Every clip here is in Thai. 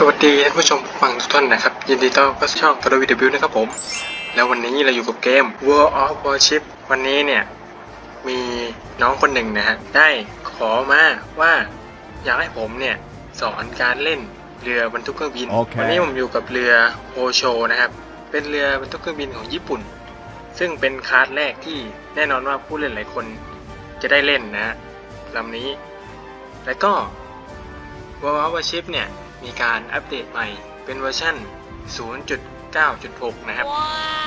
สวัสดีท่านผู้ชมผู้ฟังทุกท่านนะครับ ยินดีต้อนรับเข้าสู่ช่องฟ o วีดบิวนะครับผม แล้ววันนี้เราอยู่กับเกม World of Warship วันนี้เนี่ย มีน้องคนหนึ่งนะฮะ ได้ขอมาว่าอยากให้ผมเนี่ย สอนการเล่นเรือบรรทุกเครื่องบินโอเควันี้ผมอยู่กับเรือโอโชนะครับ เป็นเรือบรรทุกเครื่องบินของญี่ปุ่น ซึ่งเป็นคลาสแรกที่แน่นอนว่าผู้เล่นหลายคนจะได้เล่นนะฮะลำนี้ แล้วก็ w o r l d Warship เนี่ย มีการอัปเดตใหม่ เป็นเวอร์ชัน0.9.6 นะครับ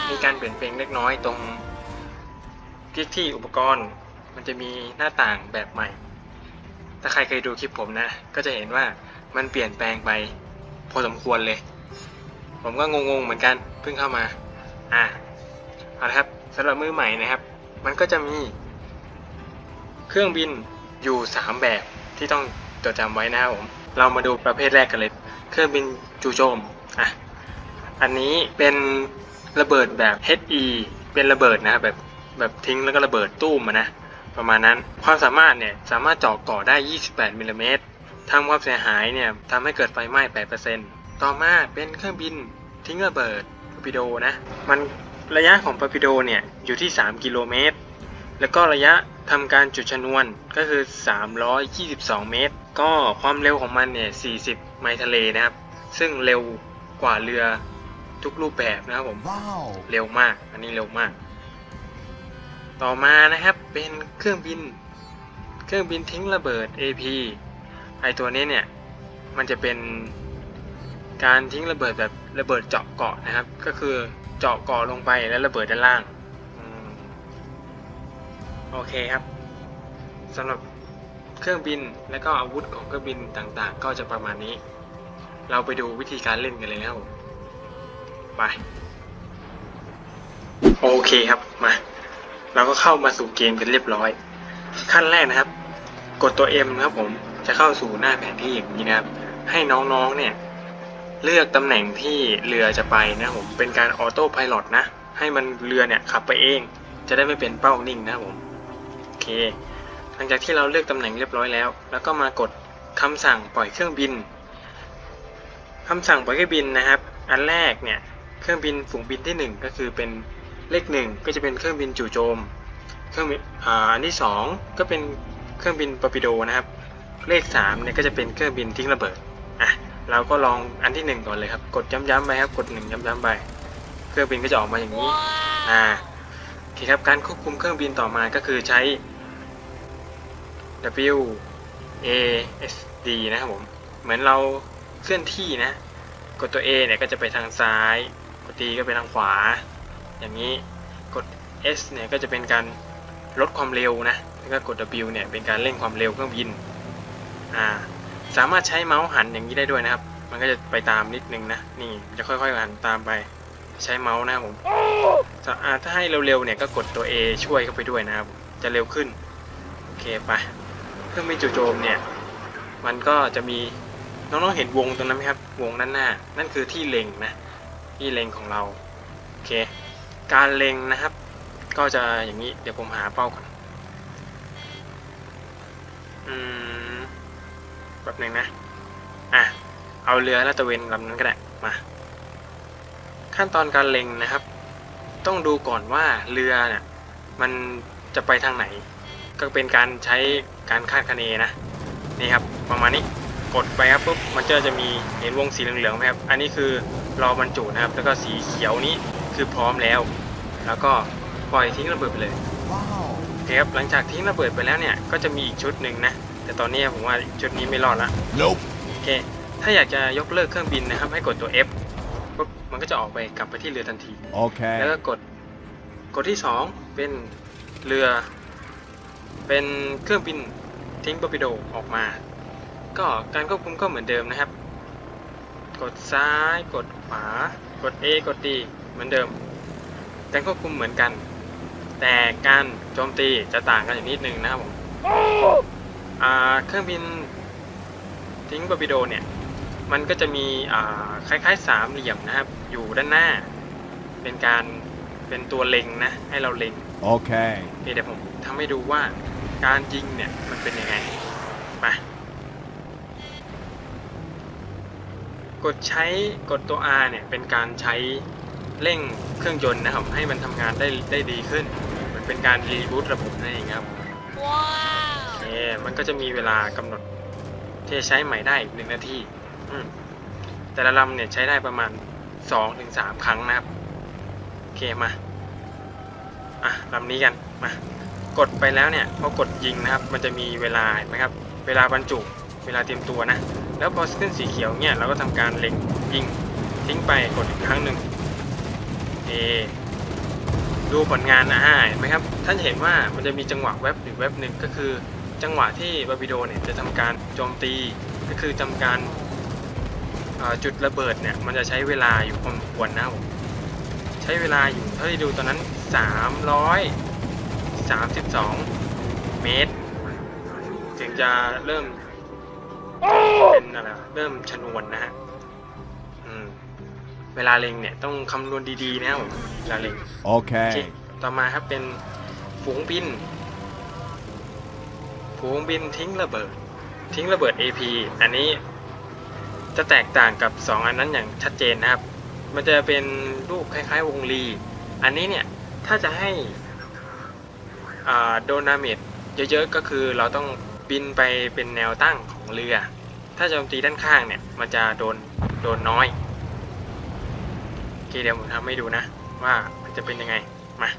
มีการเปลี่ยนแปลงเล็กน้อยตรงที่ที่อุปกรณ์ มันจะมีหน้าต่างแบบใหม่ ถ้าใครเคยดูคลิปผมนะ ก็จะเห็นว่ามันเปลี่ยนแปลงไปพอสมควรเลย ผมก็งงๆเหมือนกัน เพิ่งเข้ามา อะเอาละครับสำหรับมือใหม่นะครับ มันก็จะมี เครื่องบินอยู่ 3 แบบที่ต้องจดจำไว้นะครับผม เรามาดูประเภทแรกกันเลย เครื่องบินจู่โจมอะอันนี้เป็นระเบิดแบบ HE เป็นระเบิดนะครับแบบแบบทิ้งแล้วก็ระเบิดตู้มนะ ประมาณนั้นความสามารถเนี่ยสามารถเจาะกาะได้ 28มิลลิเมตรทำความเสียหายเนี่ยทำให้เกิดไฟไหม้ 8%ต่อมาเป็นเครื่องบินทิ้งระเบิดปาปิโดนะ มันระยะของปาปิโดเนี่ยอยู่ที่ 3 กิโลเมตร แล้วก็ระยะ ทำการจุดชนวนก็คือ 322 เมตร ก็ความเร็วของมันเนี่ย 40 ไมล์ทะเลนะครับ ซึ่งเร็วกว่าเรือทุกรูปแบบนะครับผม Wow. เร็วมาก อันนี้เร็วมาก ต่อมานะครับเป็นเครื่องบิน เครื่องบินทิ้งระเบิด AP ไอตัวนี้เนี่ย มันจะเป็นการทิ้งระเบิดแบบระเบิดเจาะเกาะนะครับ ก็คือเจาะเกาะลงไปแล้วระเบิดด้านล่างอืม โอเคครับสำหรับเครื่องบินและก็อาวุธของเครื่องบินต่างๆ ก็จะประมาณนี้ เราไปดูวิธีการเล่นกันเลยนะครับผมไปโอเคครับมาเราก็เข้ามาสู่เกมกันเรียบร้อย ขั้นแรกนะครับ กดตัว M นะครับผมจะเข้าสู่หน้าแผนที่อย่างนี้นะครับ ให้น้องๆเนี่ยเลือกตำแหน่งที่เรือจะไปนะผมเป็นการออโต้พายロนะ ให้มันเรือเนี่ยขับไปเอง จะได้ไม่เป็นเป้านิ่งนะครับผม เค หลังจากที่เราเลือกตำแหน่งเรียบร้อยแล้ว แล้วก็มากดคำสั่งปล่อยเครื่องบินคำสั่งปล่อยเครื่องบินนะครับ อันแรกเนี่ยเครื่องบินฝูงบินที่หนึ่งก็คือเป็นเลขหนึ่งก็จะเป็นเครื่องบินจู่โจม เครื่องบินอ่าอันที่สองก็เป็นเครื่องบินปอร์ปิโดนะครับ เลขสามเนี่ยก็จะเป็นเครื่องบินทิ้งระเบิดอะเราก็ลองอันที่หนึ่งก่อนเลยครับ กดย้ำๆไปครับ กดหนึ่งย้ำๆไป เครื่องบินก็จะออกมาอย่างนี้อ่าโอเคครับการควบคุมเครื่องบินต่อมาก็คือใช้ W A S D นะครับผม เหมือนเราเคลื่อนที่นะ กดตัว A เนี่ยก็จะไปทางซ้าย กด D ก็ไปทางขวา อย่างนี้ กด S เนี่ยก็จะเป็นการลดความเร็วนะ แล้วก็กด W เนี่ยเป็นการเร่งความเร็วเครื่องบิน อ่า สามารถใช้เมาส์หันอย่างนี้ได้ด้วยนะครับ มันก็จะไปตามนิดนึงนะ นี่จะค่อยๆหันตามไปใช้เมาส์นะครับผมถ้าให้เร็วๆเนี่ยก็กดตัว A ช่วยเข้าไปด้วยนะครับ จะเร็วขึ้น โอเคไป เครื่องบินจู่โจมเนี่ย มันก็จะมีน้องๆเห็นวงตรงนั้นไหมครับ วงด้านหน้า นั่นคือที่เล็งนะที่เล็งของเราโอเค การเล็งนะครับ ก็จะอย่างนี้เดี๋ยวผมหาเป้าก่อนอืมแบบหนึ่งนะอะเอาเรือลาตะเวนลำนั้นก็ได้มาขั้นตอนการเล็งนะครับ ต้องดูก่อนว่าเรือเนี่ยมันจะไปทางไหน ก็เป็นการใช้การคาดคะเนนะ นี่ครับประมาณนี้กดไปครับปุ๊บมันจะจะมีเห็นวงสีเหลืองๆไหมครับ อันนี้คือรอบรรจุนะครับ แล้วก็สีเขียวนี้คือพร้อมแล้ว แล้วก็ปล่อยทิ้งระเบิดไปเลย Wow. โอเคครับหลังจากทิ้งระเบิดไปแล้วเนี่ยก็จะมีอีกชุดหนึ่งนะ แต่ตอนนี้ผมว่าชุดนี้ไม่รอดละ Nope. โอเค ถ้าอยากจะยกเลิกเครื่องบินนะครับ ให้กดตัว F ปุ๊บมันก็จะออกไปกลับไปที่เรือทันทีแล้ว Okay. ก็กดกดที่ 2 เป็นเรือ เป็นเครื่องบินทิ้งปอร์ปิโดออกมา ก็การควบคุมก็เหมือนเดิมนะครับ กดซ้ายกดขวากด A กด D เหมือนเดิม การควบคุมเหมือนกัน แต่การโจมตีจะต่างกันอย่างนิดนึงนะครับผมอ่าเครื่องบินทิ้งปอร์ปิโดเนี่ยมันก็จะมีอ่าคล้ายๆสามเหลี่ยมนะครับ อยู่ด้านหน้า เป็นการเป็นตัวเล็งนะ ให้เราเล็ง Okay. เดี๋ยวผมทำให้ดูว่า การยิงเนี่ยมันเป็นยังไง มา กดใช้กดตัว R เนี่ยเป็นการใช้เร่งเครื่องยนต์นะครับ ให้มันทำงานได้ได้ดีขึ้นเหมันเป็นการรีบูตระบบนั่นเองครับว้าโอวเคมันก็จะมีเวลากำหนดที่จะใช้ใหม่ได้อีกหนึ่งนาทีอืมแต่ละลำเนี่ยใช้ได้ประมาณ2-3ถึงครั้งนะครับ โอเคมา อะลำนี้กัน มา กดไปแล้วเนี่ยพอกดยิงนะครับ มันจะมีเวลาเห็นไหมครับ เวลาบรรจุ เวลาเตรียมตัวนะ แล้วพอขึ้นสีเขียวเนี่ยเราก็ทำการเล็งยิงทิ้งไปกดอีกครั้งหนึ่งเอดูผลงานนะฮะเห็นไหมครับ ท่านเห็นว่ามันจะมีจังหวะแวบหรือแวบหนึ่งก็คือ จังหวะที่บาบิโดเนี่ยจะทำการโจมตี ก็คือทำการจุดระเบิดเนี่ยมันจะใช้เวลาอยู่พอสมควรนะผมใช้เวลาอยู่เท่าที่ดูตอนนั้น 332 เมตรถึงจะเริ่มเป็นอะไรวะเริ่มชนวนนะฮะอืมเวลาเล็งเนี่ยต้องคำนวณดีๆนะครับผมเวลาเล็งโอเค Okay. ต่อมาครับเป็นฝูงบิน ฝูงบินทิ้งระเบิด ทิ้งระเบิด AP อันนี้จะแตกต่างกับ 2 อันนั้นอย่างชัดเจนนะครับ มันจะเป็นรูปคล้ายๆ วงรี อันนี้เนี่ย ถ้าจะให้อ่า โดนาเมจเยอะๆ ก็คือเราต้องบินไปเป็นแนวตั้งของเรือ ถ้าโจมตีด้านข้างเนี่ย มันจะโดนโดนน้อยโอเคเดี๋ยวผมทำให้ดูนะ ว่ามันจะเป็นยังไง มา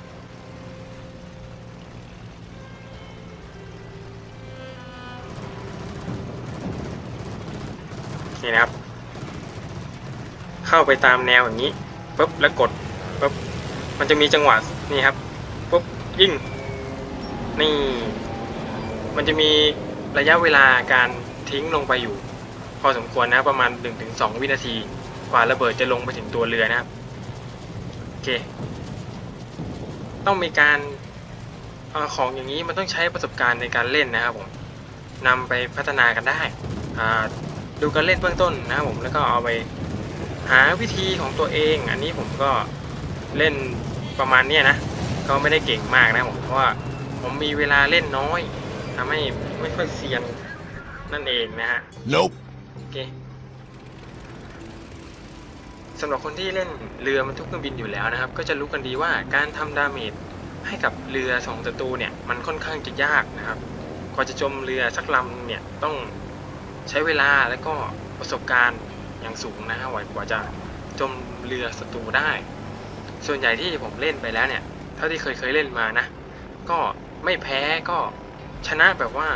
นี่นะครับ เข้าไปตามแนวอย่างนี้ปุ๊บแล้วกดปุ๊บมันจะมีจังหวะนี่ครับปุ๊บยิ่ง นี่ มันจะมีระยะเวลาการทิ้งลงไปอยู่ พอสมควรนะประมาณ 1-2 วินาที กว่าระเบิดจะลงไปถึงตัวเรือนะครับ โอเค ต้องมีการอของอย่างนี้มันต้องใช้ประสบการณ์ในการเล่นนะครับผมนำไปพัฒนากันได้ ดูการเล่นเบื้องต้นนะครับผมแล้วก็เอาไปหาวิธีของตัวเอง อันนี้ผมก็เล่นประมาณนี้นะ ก็ไม่ได้เก่งมากนะผมเพราะว่า ผมมีเวลาเล่นน้อยทำให้ไม่ค่อยเซียนนั่นเองนะฮะ Nope. โอเคสำหรับคนที่เล่นเรือบรรทุกเครื่องบินอยู่แล้วนะครับ ก็จะรู้กันดีว่าการทำดาเมจให้กับเรือสองศัตรูเนี่ยมันค่อนข้างจะยากนะครับกว่าจะจมเรือสักลำเนี่ยต้องใช้เวลาและก็ประสบการณ์อย่างสูงนะฮะกว่าจะจมเรือศัตรูได้ ส่วนใหญ่ที่ผมเล่นไปแล้วเนี่ย เท่าที่เคยเคยเล่นมานะ ก็ ไม่แพ้ก็ชนะแบบว่า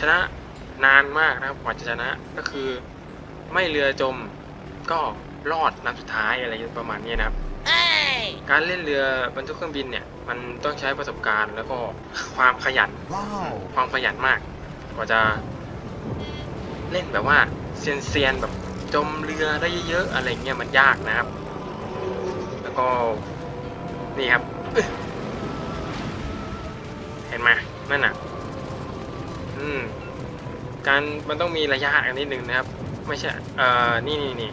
ชนะนานมากนะครับกว่าจะชนะก็คือไม่เรือจมก็รอดนัดสุดท้ายอะไรประมาณนี้นะครับเอ้ยการเล่นเรือบรรทุกเครื่องบินเนี่ย มันต้องใช้ประสบการณ์แล้วก็ความขยัน Wow. ความขยันมาก กว่าจะเล่นแบบว่าเซียนๆแบบจมเรือได้เยอะๆอะไรเงี้ยมันยากนะครับ แล้วก็นี่ครับอึ๊ะเห็นไหมนั่นน่ะ อืม การมันต้องมีระยะกันนิดนึงนะครับ ไม่ใช่ เอ่อ นี่นี่นี่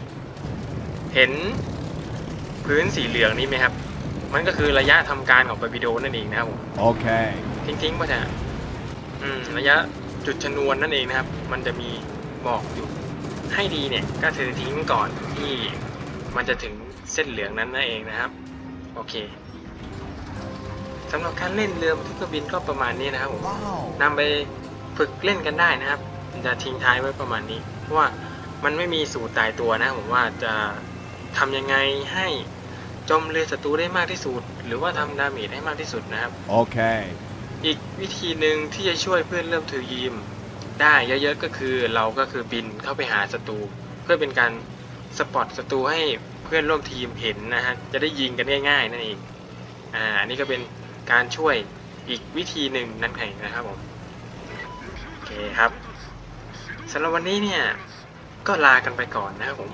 เห็นพื้นสีเหลืองนี่ไหมครับ มันก็คือระยะทำการของบาบิโดนั่นเองนะครับผม Okay. ทิ้งทิ้งๆไปเถอะอืม ระยะจุดชนวนนั่นเองนะครับ มันจะมีบอกอยู่ ให้ดีเนี่ย ก็คือทิ้งก่อนที่มันจะถึงเส้นเหลืองนั้นนั่นเองนะครับ โอเค สำหรับการเล่นเรือบรรทุกเครื่องบินก็ประมาณนี้นะครับผม Wow. นำไปฝึกเล่นกันได้นะครับจะทิ้งท้ายไว้ประมาณนี้ เพราะว่ามันไม่มีสูตรตายตัวนะผมว่าจะทำยังไงให้จมเรือศัตรูได้มากที่สุด หรือว่าทำดาเมจได้มากที่สุดนะครับ Okay. อีกวิธีหนึ่งที่จะช่วยเพื่อนเริ่มถือยีมได้เยอะๆก็คือเราก็คือบินเข้าไปหาศัตรูเพื่อเป็นการสปอตศัตรูให้เพื่อนร่วมทีมเห็นนะฮะจะได้ยิงกันง่ายๆนั่นเองอ่าอันนี้ก็เป็น การช่วยอีกวิธีหนึ่งนั่นเองนะครับผมโอเคครับสำหรับวันนี้เนี่ยก็ลากันไปก่อนนะครับผม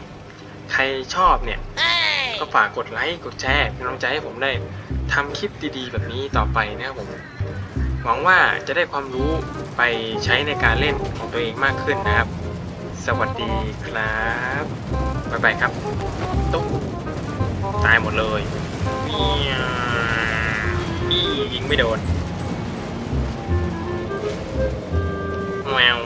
ใครชอบเนี่ยก็ฝากกดไลค์กดแชร์เป็นกำลังใจให้ผมได้ทำคลิปดีๆ แบบนี้ต่อไปนะครับผม หวังว่าจะได้ความรู้ไปใช้ในการเล่นของตัวเองมากขึ้นนะครับ สวัสดีครับ บ๊ายบายครับตุ๊กตายหมดเลยเมีย ยิงไม่โดนแมว